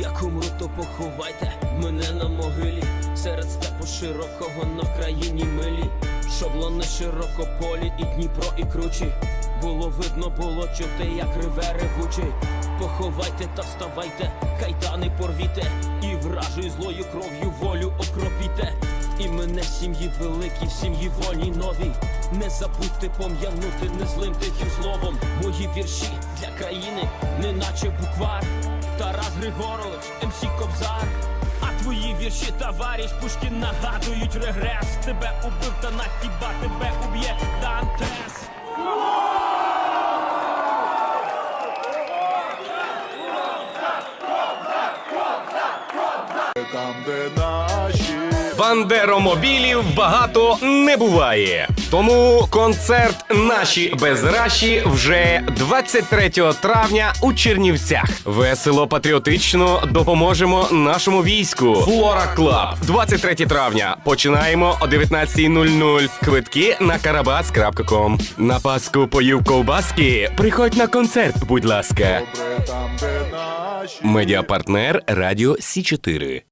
Як умру, то поховайте мене на могилі Серед степу широкого на країні милі. Шоблони широкополі і Дніпро і кручі. Було видно, було чути, як реве ревучий Поховайте та вставайте, кайдани порвіте. І вражою злою кров'ю волю окропіте. І мене сім'ї великі, сім'ї вольній новій Не забудьте пом'янути незлим тихим словом Мої вірші для країни, неначе Григорович, МС Кобзар. А твої вірші, товариш Пушкін нагадують регрес. Тебе убив та на хіба тебе уб'є Дантес Там, де наші Бандеромобілів багато не буває. Тому концерт Наші безраші вже 23 травня у Чернівцях. Весело патріотично допоможемо нашому війську. Флора Клаб. 23 травня. Починаємо о 19.00. Квитки на карабас.ком. На Пасху поїв ковбаски. Приходь на концерт, будь ласка. Медіапартнер Радіо Сі 4